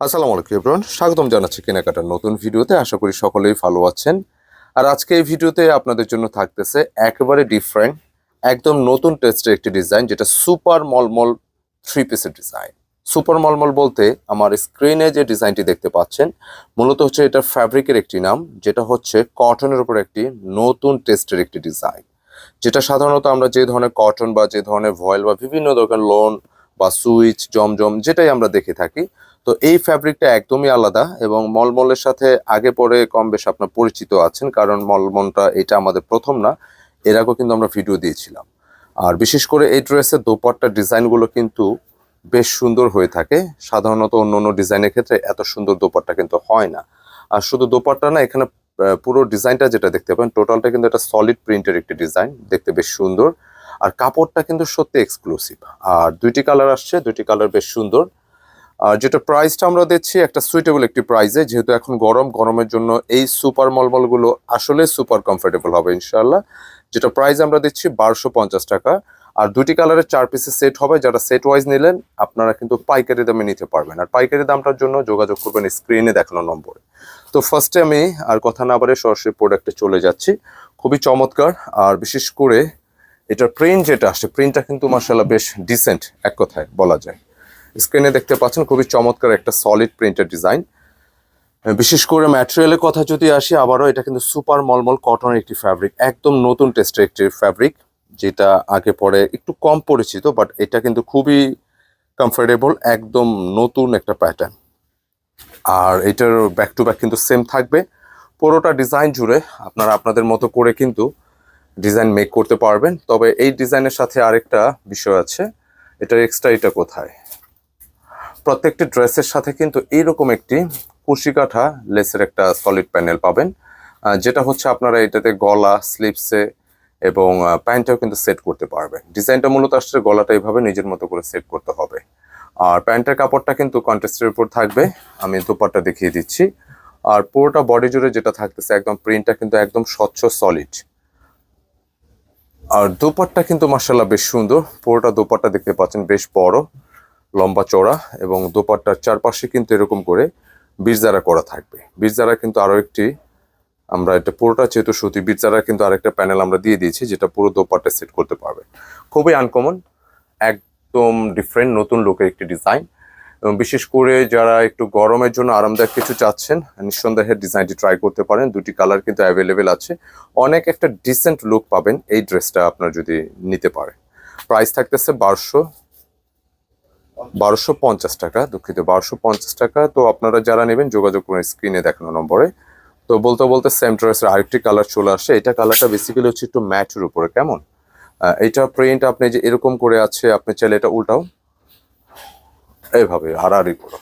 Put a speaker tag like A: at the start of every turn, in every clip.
A: আসসালামু আলাইকুম এভরিওয়ান স্বাগতম জানাচ্ছি কেনাকাটার নতুন ভিডিওতে। আশা করি সকলেই ভালো আছেন। আর আজকে এই ভিডিওতে আপনাদের জন্য থাকতেছে একেবারে ডিফারেন্ট একদম নতুন টেস্টের একটি ডিজাইন যেটা সুপার মলমল থ্রি পিসের ডিজাইন সুপার মলমল বলতে আমার স্ক্রিনে যে ডিজাইনটি দেখতে পাচ্ছেন, মূলত হচ্ছে এটা ফ্যাব্রিকের একটি নাম, যেটা হচ্ছে কটনের উপর একটি নতুন টেস্টের একটি ডিজাইন যেটা সাধারণত আমরা যে ধরনের কটন বা যে ধরনের ভয়েল বা বিভিন্ন ধরনের লোন বা সুইচ, জমজম, যেটাই আমরা দেখে থাকি তো এই ফ্যাব্রিকটা একদমই আলাদা এবং মলমলের সাথে আগে পরে কম বেশ আপনার পরিচিত আছেন, কারণ মলমলটা এটা আমাদের প্রথম না, এর আগেও কিন্তু আমরা ভিডিও দিয়েছিলাম। আর বিশেষ করে এই ড্রেসের দোপাট্টার ডিজাইনগুলো কিন্তু বেশ সুন্দর হয়ে থাকে। সাধারণত অন্য অন্য ডিজাইনের ক্ষেত্রে এত সুন্দর দোপাট্টা কিন্তু হয় না। আর শুধু দোপাট্টা না, এখানে পুরো ডিজাইনটা যেটা দেখতে পাবেন টোটালটা কিন্তু একটা সলিড প্রিন্টের একটি ডিজাইন, দেখতে বেশ সুন্দর। আর কাপড়টা কিন্তু সত্যি এক্সক্লুসিভ আর দুইটি কালার আসছে, দুইটি কালার বেশ সুন্দর। আর যেটা প্রাইসটা আমরা দিচ্ছি একটা সুইটেবল একটি প্রাইসে যেহেতু এখন গরম, গরমের জন্য এই সুপার মলমলগুলো আসলে সুপার কমফোর্টেবল হবে ইনশাল্লাহ যেটা প্রাইস আমরা দিচ্ছি বারোশো পঞ্চাশ টাকা। আর দুটি কালারের চার পিসের সেট হবে, যারা সেট ওয়াইজ নিলেন, আপনারা কিন্তু পাইকারি দামে নিতে পারবেন। আর পাইকারি দামটার জন্য যোগাযোগ করবেন স্ক্রিনে দেখানো নম্বরে। তো ফার্স্টে আমি আর কথা না বারে সরাসরি প্রোডাক্টে চলে যাচ্ছি। খুবই চমৎকার। আর বিশেষ করে এটার প্রিন্ট যেটা আসছে প্রিন্টটা কিন্তু মার্শাল্লাহ বেশ ডিসেন্ট এক কথায় বলা যায়। স্ক্রিনে দেখতে পাচ্ছেন, খুবই চমৎকার একটা সলিড প্রিন্টের ডিজাইন বিশেষ করে ম্যাটেরিয়ালের কথা যদি আসি, আবারও এটা কিন্তু সুপার মলমল কটনের একটি ফ্যাব্রিক একদম নতুন টেস্টের একটি ফ্যাব্রিক যেটা আগে পরে একটু কম পরিচিত বাট এটা কিন্তু খুবই কমফোর্টেবল একদম নতুন একটা প্যাটার্ন আর এটার ব্যাক টু ব্যাক কিন্তু সেম থাকবে। পুরোটা ডিজাইন জুড়ে আপনারা আপনাদের মতো করে কিন্তু ডিজাইন মেক করতে পারবেন। তবে এই ডিজাইনের সাথে আরেকটা বিষয় আছে, এটার এক্সট্রা এটা কোথায়? প্রত্যেকটি ড্রেসের সাথে কিন্তু এইরকম একটি কুশি কাঠা লেসের একটা সলিড প্যানেল পাবেন। যেটা হচ্ছে আপনারা এটাতে গলা স্লিপসে এবং প্যান্টটাও কিন্তু সেট করতে পারবেন। ডিজাইনটা মূলত আসলে গলাটা এইভাবে নিজের মতো করে সেট করতে হবে। আর প্যান্টের কাপড়টা কিন্তু কন্টেস্টের উপর থাকবে। আমি দুপাট্টা দেখিয়ে দিচ্ছি। আর পুরোটা বডি জুড়ে যেটা থাকতেছে, একদম প্রিন্টটা কিন্তু একদম স্বচ্ছ সলিড আর দোপাট্টা কিন্তু মার্শাল্লাহ বেশ সুন্দর। পুরোটা দোপাট্টা দেখতে পাচ্ছেন, বেশ বড়। লম্বা চড়া এবং দোপাট্টার চারপাশে কিন্তু এরকম করে বীরজারা করা থাকবে। বীরজারা কিন্তু আরও একটি আমরা এটা পুরোটা যেহেতু সুতি বীরজারা কিন্তু আরেকটা প্যানেল আমরা দিয়ে দিয়েছি যেটা পুরো দোপাট্টা সেট করতে পারবে। খুবই আনকমন একদম ডিফারেন্ট নতুন লোকের একটি ডিজাইন এবং বিশেষ করে যারা একটু গরমের জন্য আরামদায়ক কিছু চাচ্ছেন, নিঃসন্দেহে ডিজাইনটি ট্রাই করতে পারেন। দুটি কালার কিন্তু অ্যাভেলেবেল আছে। অনেক একটা ডিসেন্ট লুক পাবেন এই ড্রেসটা আপনার যদি নিতে পারে প্রাইস থাকতেছে বারোশো বারোশো পঞ্চাশ টাকা, দুঃখিত, বারোশো পঞ্চাশ টাকা। তো আপনারা যারা নেবেন, যোগাযোগ করুন স্ক্রিনে দেখানো নম্বরে। তো বলতে বলতে সেম ড্রেসের আরেকটি কালার চলে আসে। এটা কালারটা বেসিক্যালি হচ্ছে একটু ম্যাটের উপরে, কেমন? এটা প্রিন্ট আপনি যে এরকম করে আছে, আপনি চাইলে এটা উল্টাও। এইভাবে আড়াআড়ি করো।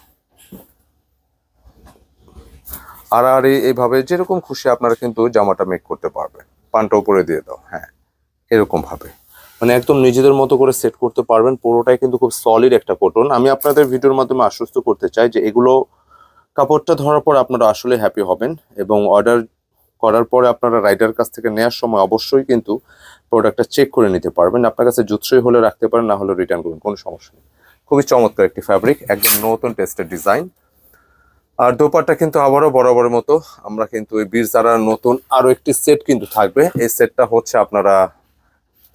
A: আড়াআড়ি এইভাবে যেরকম খুশি আপনারা কিন্তু জামাটা মেক করতে পারবেন। পানটা উপরে দিয়ে দাও হ্যাঁ এরকম ভাবে। মানে একদম নিজেদের মতো করে সেট করতে পারবেন। পুরোটাই কিন্তু খুব সলিড একটা কটন আমি আপনাদের ভিডিওর মাধ্যমে আশ্বস্ত করতে চাই যে এগুলো কাপড়টা ধরার পর আপনারা আসলে হ্যাপি হবেন এবং অর্ডার করার পরে আপনারা রাইডার কাছ থেকে নেওয়ার সময় অবশ্যই কিন্তু প্রোডাক্টটা চেক করে নিতে পারবেন। আপনার কাছে জুৎসই হলে রাখতে পারেন, না হলে রিটার্ন করুন কোনো সমস্যা নেই। খুবই চমৎকার একটি ফ্যাব্রিক একদম নতুন টেস্টের ডিজাইন আর দোপাট্টা কিন্তু আবারও বরাবরের মতো। আমরা কিন্তু এই বীর নতুন আরও একটি সেট কিন্তু থাকবে। এই সেটটা হচ্ছে আপনারা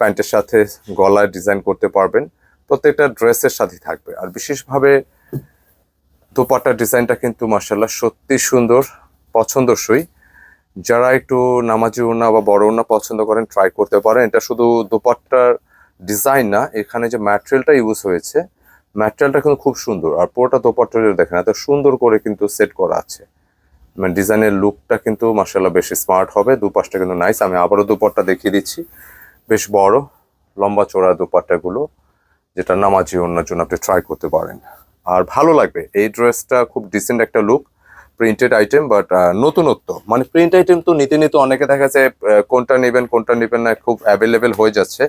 A: প্যান্টের সাথে গলায় ডিজাইন করতে পারবেন। প্রত্যেকটা ড্রেসের সাথে থাকবে। আর বিশেষভাবে দোপাট্টার ডিজাইনটা কিন্তু মার্শাল্লাহ সত্যি সুন্দর, পছন্দসই। যারা একটু নামাজি ওড়না বা বড় ওড়না পছন্দ করেন ট্রাই করতে পারেন। এটা শুধু দোপাট্টার ডিজাইন না, এখানে যে ম্যাটেরিয়ালটা ইউজ হয়েছে ম্যাটেরিয়ালটা কিন্তু খুব সুন্দর। আর পুরোটা দোপাট্টা দেখেন, এত সুন্দর করে কিন্তু সেট করা আছে। মানে ডিজাইনের লুকটা কিন্তু মার্শাল্লাহ বেশি স্মার্ট হবে, দুপাশটা কিন্তু নাইস আমি আবারও দুপাট্টা দেখিয়ে দিচ্ছি। বেশ বড় লম্বা চড়া দোপাট্টাগুলো যেটা নামাজি ওড়নার জন্য আপনি ট্রাই করতে পারেন। আর ভালো লাগবে এই ড্রেসটা খুব ডিসেন্ট একটা লুক প্রিন্টেড আইটেম বাট নতুনত্ব। মানে প্রিন্ট আইটেম তো নিতে নিতে অনেকে দেখা আহ, কোনটা নেবেন কোনটা নেবেন না খুব অ্যাভেলেবেল হয়ে যাচ্ছে।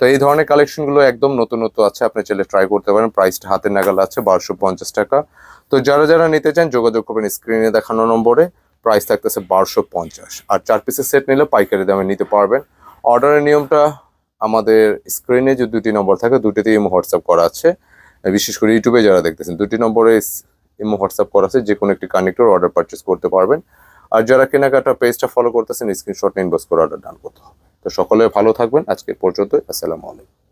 A: তো এই ধরনের কালেকশনগুলো একদম নতুনত্ব আছে আপনি চাইলে ট্রাই করতে পারেন। প্রাইসটা হাতের নাগাল আছে বারোশো পঞ্চাশ টাকা। তো যারা যারা নিতে চান যোগাযোগ করবেন স্ক্রিনে দেখানো নম্বরে। প্রাইস থাকতেছে বারোশো পঞ্চাশ। আর চার পিসের সেট নিলে পাইকারি দামে নিতে পারবেন। অর্ডারের নিয়মটা আমাদের স্ক্রিনে যে দুটি নম্বর থাকে দুটিতেই হোয়াটসঅ্যাপ করা আছে। বিশেষ করে ইউটিউবে যারা দেখতেছেন, দুটি নম্বরে ইমো হোয়াটসঅ্যাপ করা আছে যে কোনো একটি কানেক্টর অর্ডার পারচেস করতে পারবেন। আর যারা কেনাকাটা পেজটা ফলো করতেছেন স্ক্রিনশট ইনবক্স করে অর্ডার ডান করতে হবে। তো সকলে ভালো থাকবেন। আজকে পর্যন্ত আসসালামু আলাইকুম।